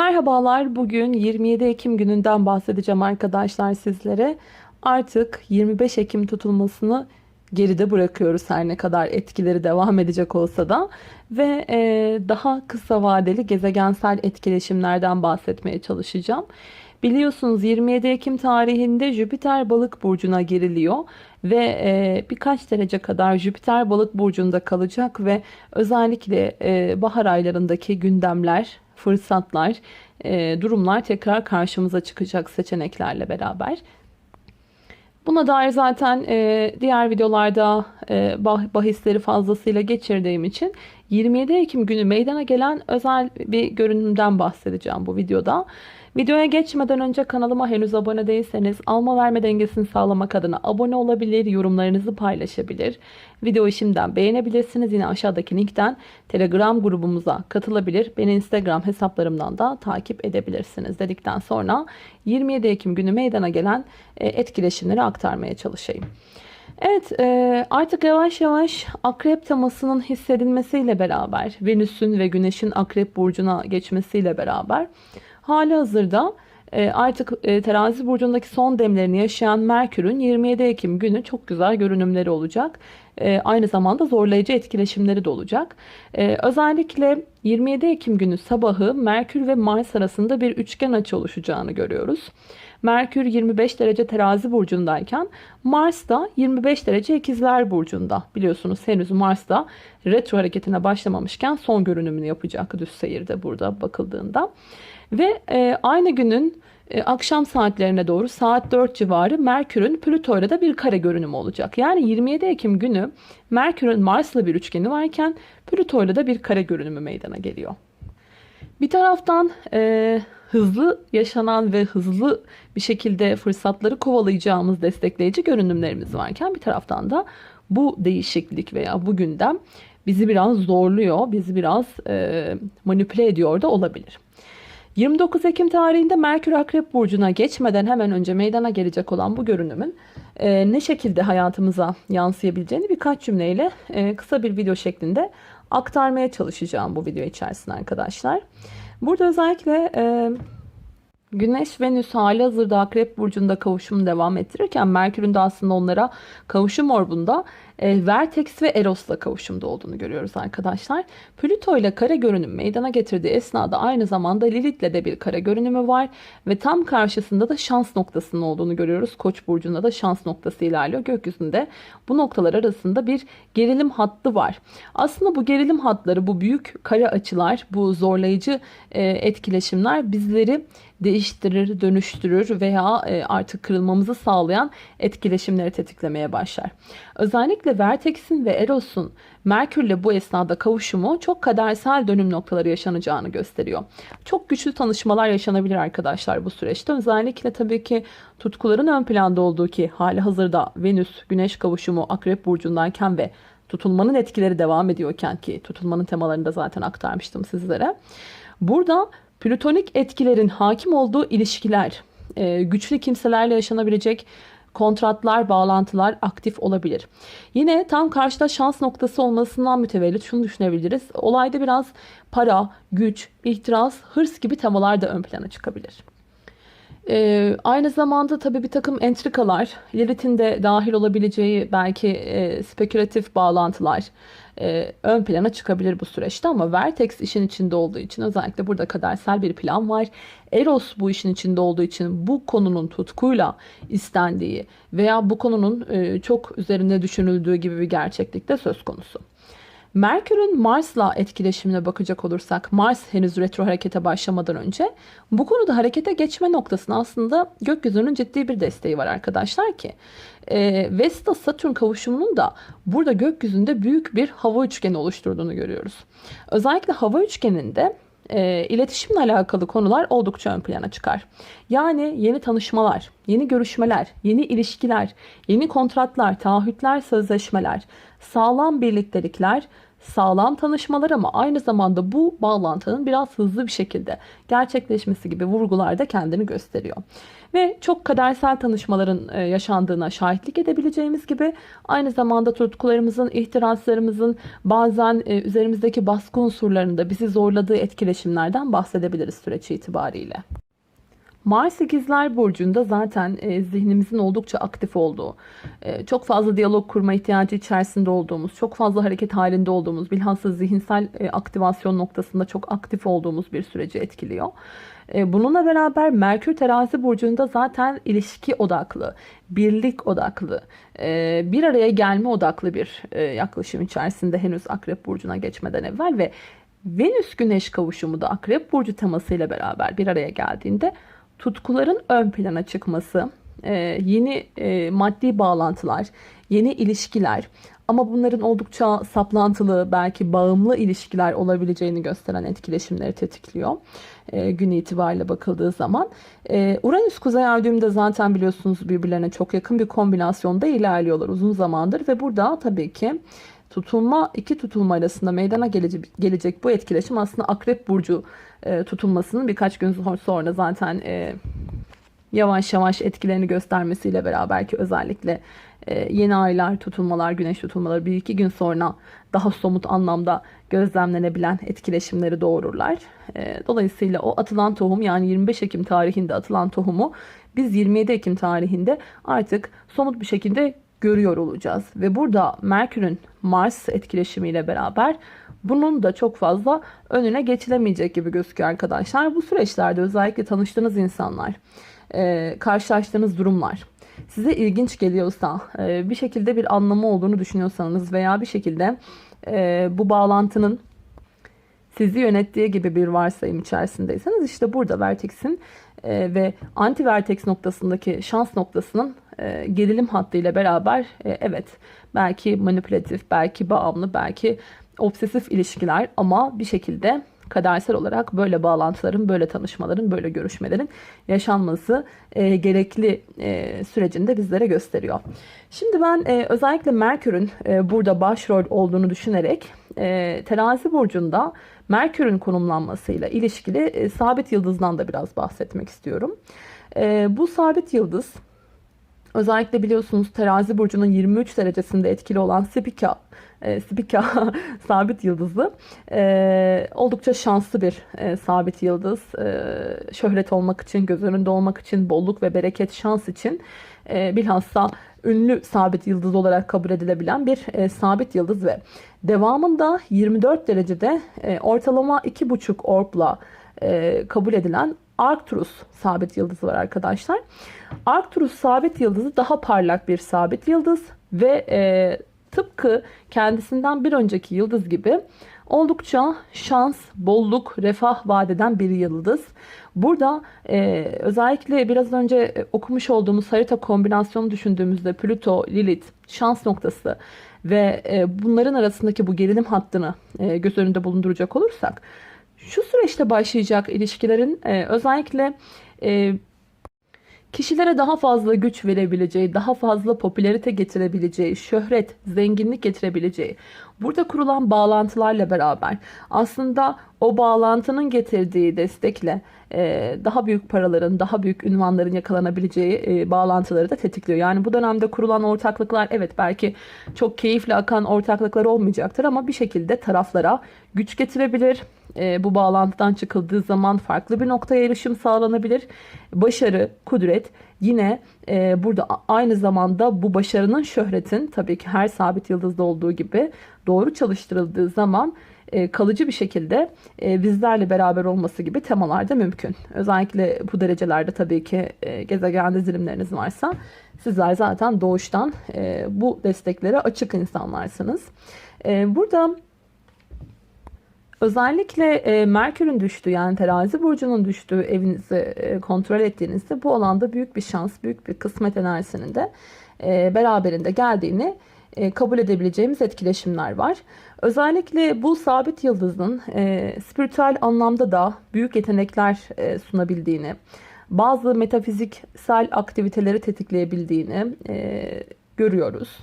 Merhabalar. Bugün 27 Ekim gününden bahsedeceğim arkadaşlar sizlere. Artık 25 Ekim tutulmasını geride bırakıyoruz her ne kadar etkileri devam edecek olsa da ve e, daha kısa vadeli gezegensel etkileşimlerden bahsetmeye çalışacağım. Biliyorsunuz 27 Ekim tarihinde Jüpiter balık burcuna giriliyor ve e, birkaç derece kadar Jüpiter balık burcunda kalacak ve özellikle e, bahar aylarındaki gündemler, fırsatlar, e, durumlar tekrar karşımıza çıkacak seçeneklerle beraber. Buna dair zaten e, diğer videolarda e, bah- bahisleri fazlasıyla geçirdiğim için 27 Ekim günü meydana gelen özel bir görünümden bahsedeceğim bu videoda. Videoya geçmeden önce kanalıma henüz abone değilseniz alma verme dengesini sağlamak adına abone olabilir, yorumlarınızı paylaşabilir. Videoyu şimdiden beğenebilirsiniz. Yine aşağıdaki linkten Telegram grubumuza katılabilir. Beni Instagram hesaplarımdan da takip edebilirsiniz dedikten sonra 27 Ekim günü meydana gelen e, etkileşimleri aktarmaya çalışayım. Evet e, artık yavaş yavaş akrep temasının hissedilmesiyle beraber Venüs'ün ve Güneş'in akrep burcuna geçmesiyle beraber hali hazırda e, artık e, terazi burcundaki son demlerini yaşayan Merkür'ün 27 Ekim günü çok güzel görünümleri olacak. Aynı zamanda zorlayıcı etkileşimleri de olacak. Özellikle 27 Ekim günü sabahı Merkür ve Mars arasında bir üçgen açı oluşacağını görüyoruz. Merkür 25 derece terazi burcundayken Mars da 25 derece ikizler burcunda. Biliyorsunuz henüz Mars da retro hareketine başlamamışken son görünümünü yapacak düz seyirde burada bakıldığında. Ve e, aynı günün e, akşam saatlerine doğru saat 4 civarı Merkür'ün Plüto ile de bir kare görünümü olacak. Yani 27 Ekim günü Merkür'ün Mars'la bir üçgeni varken Plüto ile de bir kare görünümü meydana geliyor. Bir taraftan e, hızlı yaşanan ve hızlı bir şekilde fırsatları kovalayacağımız destekleyici görünümlerimiz varken bir taraftan da bu değişiklik veya bu gündem bizi biraz zorluyor, bizi biraz e, manipüle ediyor da olabilir. 29 Ekim tarihinde Merkür Akrep Burcu'na geçmeden hemen önce meydana gelecek olan bu görünümün e, ne şekilde hayatımıza yansıyabileceğini birkaç cümleyle e, kısa bir video şeklinde aktarmaya çalışacağım bu video içerisinde arkadaşlar. Burada özellikle e, Güneş Venüs hali hazırda Akrep Burcu'nda kavuşum devam ettirirken Merkür'ün de aslında onlara kavuşum orbunda e, Vertex ve Eros'la kavuşumda olduğunu görüyoruz arkadaşlar. Plüto ile kare görünüm meydana getirdiği esnada aynı zamanda Lilith'le de bir kare görünümü var ve tam karşısında da şans noktasının olduğunu görüyoruz. Koç burcunda da şans noktası ilerliyor. Gökyüzünde bu noktalar arasında bir gerilim hattı var. Aslında bu gerilim hatları, bu büyük kare açılar, bu zorlayıcı e, etkileşimler bizleri değiştirir, dönüştürür veya e, artık kırılmamızı sağlayan etkileşimleri tetiklemeye başlar. Özellikle Vertex'in ve Eros'un Merkür'le bu esnada kavuşumu çok kadersel dönüm noktaları yaşanacağını gösteriyor. Çok güçlü tanışmalar yaşanabilir arkadaşlar bu süreçte. Özellikle tabii ki tutkuların ön planda olduğu ki hali hazırda Venüs Güneş kavuşumu Akrep burcundayken ve tutulmanın etkileri devam ediyorken ki tutulmanın temalarını da zaten aktarmıştım sizlere. Burada plütonik etkilerin hakim olduğu ilişkiler, e, güçlü kimselerle yaşanabilecek kontratlar, bağlantılar aktif olabilir. Yine tam karşıda şans noktası olmasından mütevellit şunu düşünebiliriz. Olayda biraz para, güç, ihtiras, hırs gibi temalar da ön plana çıkabilir. Ee, aynı zamanda tabii bir takım entrikalar, Lilith'in de dahil olabileceği belki e, spekülatif bağlantılar e, ön plana çıkabilir bu süreçte ama Vertex işin içinde olduğu için özellikle burada kadersel bir plan var. Eros bu işin içinde olduğu için bu konunun tutkuyla istendiği veya bu konunun e, çok üzerinde düşünüldüğü gibi bir gerçeklik de söz konusu. Merkür'ün Mars'la etkileşimine bakacak olursak Mars henüz retro harekete başlamadan önce bu konuda harekete geçme noktasında aslında gökyüzünün ciddi bir desteği var arkadaşlar ki e, Vesta Satürn kavuşumunun da burada gökyüzünde büyük bir hava üçgeni oluşturduğunu görüyoruz. Özellikle hava üçgeninde e, iletişimle alakalı konular oldukça ön plana çıkar. Yani yeni tanışmalar, yeni görüşmeler, yeni ilişkiler, yeni kontratlar, taahhütler, sözleşmeler, sağlam birliktelikler, sağlam tanışmalar ama aynı zamanda bu bağlantının biraz hızlı bir şekilde gerçekleşmesi gibi vurgularda kendini gösteriyor. Ve çok kadersel tanışmaların e, yaşandığına şahitlik edebileceğimiz gibi aynı zamanda tutkularımızın, ihtiraslarımızın bazen e, üzerimizdeki baskı unsurlarında bizi zorladığı etkileşimlerden bahsedebiliriz süreç itibariyle. Mars ikizler burcunda zaten e, zihnimizin oldukça aktif olduğu, e, çok fazla diyalog kurma ihtiyacı içerisinde olduğumuz, çok fazla hareket halinde olduğumuz, bilhassa zihinsel e, aktivasyon noktasında çok aktif olduğumuz bir süreci etkiliyor. E, bununla beraber Merkür terazi burcunda zaten ilişki odaklı, birlik odaklı, e, bir araya gelme odaklı bir e, yaklaşım içerisinde henüz Akrep burcuna geçmeden evvel ve Venüs Güneş kavuşumu da Akrep burcu temasıyla beraber bir araya geldiğinde tutkuların ön plana çıkması, yeni maddi bağlantılar, yeni ilişkiler ama bunların oldukça saplantılı belki bağımlı ilişkiler olabileceğini gösteren etkileşimleri tetikliyor e, gün itibariyle bakıldığı zaman. E, Uranüs Kuzey Ay düğümde zaten biliyorsunuz birbirlerine çok yakın bir kombinasyonda ilerliyorlar uzun zamandır ve burada tabii ki tutulma iki tutulma arasında meydana gelecek, bu etkileşim aslında Akrep Burcu e, tutulmasının birkaç gün sonra zaten e, yavaş yavaş etkilerini göstermesiyle beraber ki özellikle e, yeni aylar, tutulmalar, güneş tutulmaları bir iki gün sonra daha somut anlamda gözlemlenebilen etkileşimleri doğururlar. Dolayısıyla o atılan tohum yani 25 Ekim tarihinde atılan tohumu biz 27 Ekim tarihinde artık somut bir şekilde görüyor olacağız. Ve burada Merkür'ün Mars etkileşimiyle beraber bunun da çok fazla önüne geçilemeyecek gibi gözüküyor arkadaşlar. Bu süreçlerde özellikle tanıştığınız insanlar, e, karşılaştığınız durumlar size ilginç geliyorsa, e, bir şekilde bir anlamı olduğunu düşünüyorsanız veya bir şekilde e, bu bağlantının sizi yönettiği gibi bir varsayım içerisindeyseniz işte burada Vertex'in e, ve anti Vertex noktasındaki şans noktasının e, gerilim hattıyla beraber e, evet belki manipülatif, belki bağımlı, belki obsesif ilişkiler ama bir şekilde kadersel olarak böyle bağlantıların, böyle tanışmaların, böyle görüşmelerin yaşanması e, gerekli e, sürecinde bizlere gösteriyor. Şimdi ben e, özellikle Merkür'ün e, burada başrol olduğunu düşünerek e, terazi burcunda Merkür'ün konumlanmasıyla ilişkili e, sabit yıldızdan da biraz bahsetmek istiyorum. E, bu sabit yıldız özellikle biliyorsunuz terazi burcunun 23 derecesinde etkili olan Spica e, Spica sabit yıldızı e, oldukça şanslı bir e, sabit yıldız. E, şöhret olmak için, göz önünde olmak için, bolluk ve bereket şans için e, bilhassa ünlü sabit yıldız olarak kabul edilebilen bir e, sabit yıldız ve devamında 24 derecede e, ortalama 2,5 orbla e, kabul edilen Arcturus sabit yıldızı var arkadaşlar. Arcturus sabit yıldızı daha parlak bir sabit yıldız ve e, tıpkı kendisinden bir önceki yıldız gibi oldukça şans, bolluk, refah vadeden bir yıldız. Burada e, özellikle biraz önce e, okumuş olduğumuz harita kombinasyonu düşündüğümüzde Plüto, Lilith, şans noktası ve e, bunların arasındaki bu gerilim hattını e, göz önünde bulunduracak olursak şu süreçte başlayacak ilişkilerin e, özellikle e, kişilere daha fazla güç verebileceği, daha fazla popülerite getirebileceği, şöhret, zenginlik getirebileceği, burada kurulan bağlantılarla beraber aslında o bağlantının getirdiği destekle e, daha büyük paraların, daha büyük ünvanların yakalanabileceği e, bağlantıları da tetikliyor. Yani bu dönemde kurulan ortaklıklar evet belki çok keyifli akan ortaklıklar olmayacaktır ama bir şekilde taraflara güç getirebilir. E, bu bağlantıdan çıkıldığı zaman farklı bir noktaya erişim sağlanabilir. Başarı, kudret yine burada aynı zamanda bu başarının şöhretin tabii ki her sabit yıldızda olduğu gibi doğru çalıştırıldığı zaman e, kalıcı bir şekilde e, bizlerle beraber olması gibi temalar da mümkün. Özellikle bu derecelerde tabii ki e, gezegen dizilimleriniz varsa sizler zaten doğuştan bu desteklere açık insanlarsınız. Burada Özellikle Merkür'ün düştüğü yani terazi burcunun düştüğü evinizi kontrol ettiğinizde bu alanda büyük bir şans, büyük bir kısmet enerjisinin de beraberinde geldiğini kabul edebileceğimiz etkileşimler var. Özellikle bu sabit yıldızın e, spiritüel anlamda da büyük yetenekler e, sunabildiğini, bazı metafiziksel aktiviteleri tetikleyebildiğini e, görüyoruz.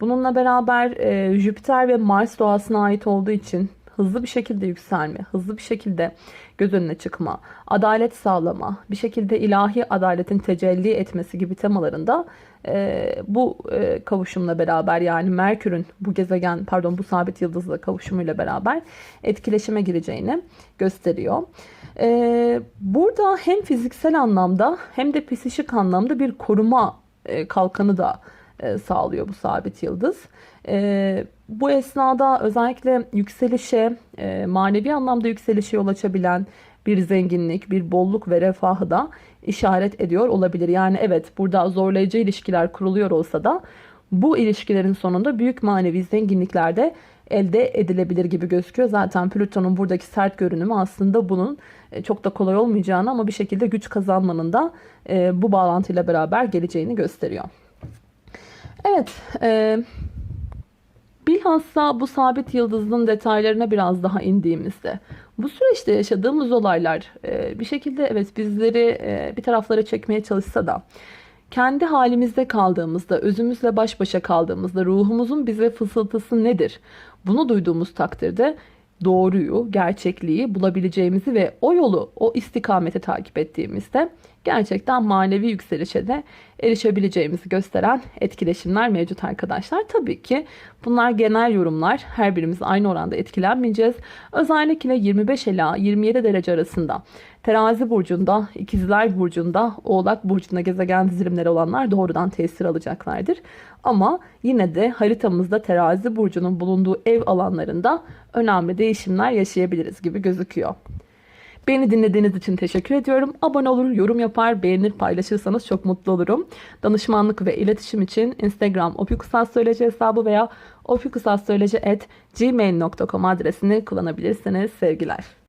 Bununla beraber e, Jüpiter ve Mars doğasına ait olduğu için hızlı bir şekilde yükselme, hızlı bir şekilde göz önüne çıkma, adalet sağlama, bir şekilde ilahi adaletin tecelli etmesi gibi temalarında e, bu e, kavuşumla beraber yani Merkür'ün bu gezegen pardon bu sabit yıldızla kavuşumuyla beraber etkileşime gireceğini gösteriyor. E, burada hem fiziksel anlamda hem de psikik anlamda bir koruma e, kalkanı da e, sağlıyor bu sabit yıldız. E, bu esnada özellikle yükselişe, e, manevi anlamda yükselişe yol açabilen bir zenginlik, bir bolluk ve refahı da işaret ediyor olabilir. Yani evet burada zorlayıcı ilişkiler kuruluyor olsa da bu ilişkilerin sonunda büyük manevi zenginlikler de elde edilebilir gibi gözüküyor. Zaten Plüton'un buradaki sert görünümü aslında bunun çok da kolay olmayacağını ama bir şekilde güç kazanmanın da bu bağlantıyla beraber geleceğini gösteriyor. Evet, e, bilhassa bu sabit yıldızın detaylarına biraz daha indiğimizde, bu süreçte yaşadığımız olaylar e, bir şekilde evet bizleri e, bir taraflara çekmeye çalışsa da, kendi halimizde kaldığımızda, özümüzle baş başa kaldığımızda ruhumuzun bize fısıltısı nedir? Bunu duyduğumuz takdirde doğruyu, gerçekliği bulabileceğimizi ve o yolu, o istikamete takip ettiğimizde gerçekten manevi yükselişe de erişebileceğimizi gösteren etkileşimler mevcut arkadaşlar. Tabii ki bunlar genel yorumlar. Her birimiz aynı oranda etkilenmeyeceğiz. Özellikle 25 ila 27 derece arasında Terazi burcunda, İkizler burcunda, Oğlak burcunda gezegen dizilimleri olanlar doğrudan tesir alacaklardır. Ama yine de haritamızda Terazi burcunun bulunduğu ev alanlarında önemli değişimler yaşayabiliriz gibi gözüküyor. Beni dinlediğiniz için teşekkür ediyorum. Abone olur, yorum yapar, beğenir, paylaşırsanız çok mutlu olurum. Danışmanlık ve iletişim için Instagram opikusassöyleci hesabı veya opikusassöyleci.gmail.com adresini kullanabilirsiniz. Sevgiler.